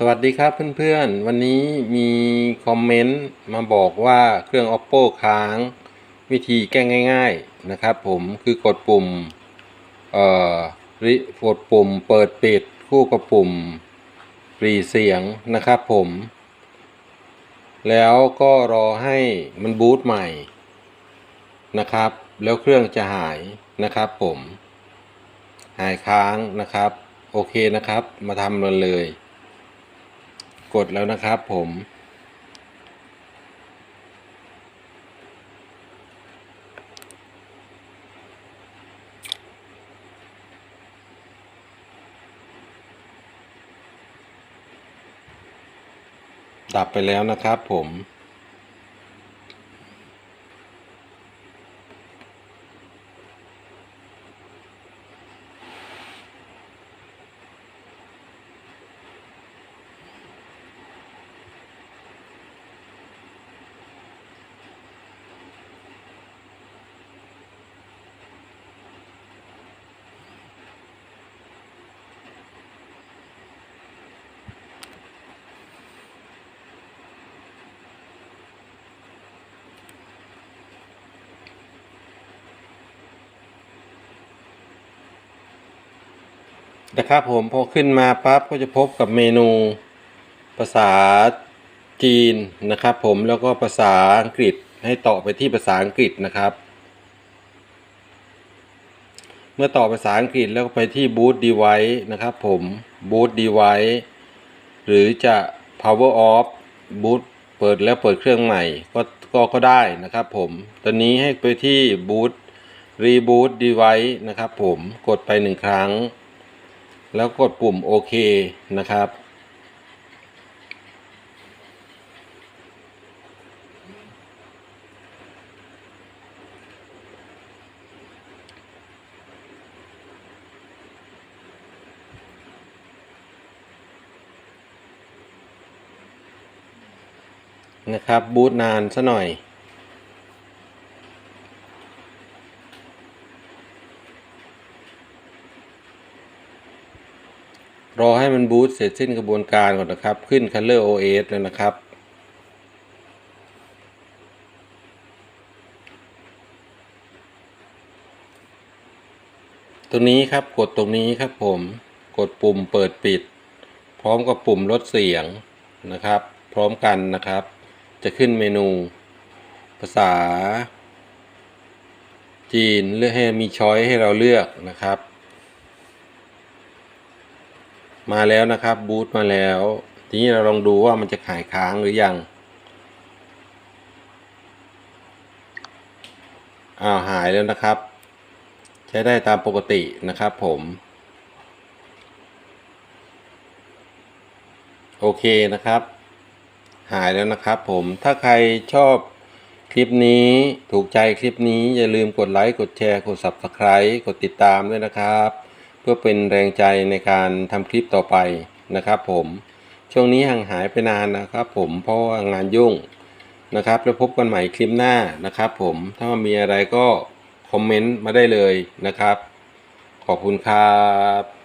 สวัสดีครับเพื่อนๆ วันนี้มีคอมเมนต์มาบอกว่าเครื่อง oppo ค้าง วิธีแก้ง่ายๆนะครับผมคือกดปุ่มเอ่อริกดปุ่มเปิดปิดคู่กับปุ่มรีเสียงนะครับผม แล้วก็รอให้มันบูตใหม่นะครับ แล้วเครื่องจะหายนะครับผม หายค้างนะครับ โอเคนะครับ มาทำมันเลย กดแล้วนะครับผมดับไปแล้วนะครับผม นะครับผมพอขึ้นมาปั๊บก็จะพบกับเมนูภาษาจีนนะครับ ผมแล้วก็ภาษาอังกฤษให้ต่อไปที่ภาษาอังกฤษนะครับ เมื่อต่อภาษาอังกฤษแล้วก็ไปที่ boot device นะครับผม boot device หรือจะ power off boot เปิดแล้วเปิดเครื่องใหม่ก็ก็ก็ได้นะครับผมตอนนี้ให้ไปที่ boot reboot device นะครับผมกดไปหนึ่งครั้ง แล้วกดปุ่มโอเคนะครับ นะครับ บูตนานซะหน่อย รอให้มันบูตเสร็จสิ้นกระบวนการก่อนนะครับ ขึ้น Color OS แล้วนะครับตรงนี้ครับกดตรงนี้ครับผมกดปุ่มเปิดปิด พร้อมกับปุ่มลดเสียงนะครับ พร้อมกันนะครับ จะขึ้นเมนู ภาษา จีนเลือกให้มีช้อยให้เราเลือกนะครับ มาแล้วนะครับ บูตมาแล้ว ทีนี้เราลองดูว่ามันจะขายค้างหรือยังอ้าวหายแล้วนะครับ ใช้ได้ตามปกตินะครับผมโอเคนะครับ หายแล้วนะครับผมถ้าใครชอบคลิปนี้ถูกใจคลิปนี้อย่าลืมกดไลค์ กดแชร์ กด Subscribe กดติดตามด้วยนะครับ พื่อเป็นแรงใจในการทำคลิปต่อไปนะครับผมช่วงนี้ห่างหายไปนานนะครับผมเพราะว่างานยุ่งนะครับ แล้วพบกันใหม่คลิปหน้านะครับผมถ้ามีอะไรก็คอมเมนต์มาได้เลยนะครับ ขอบคุณครับ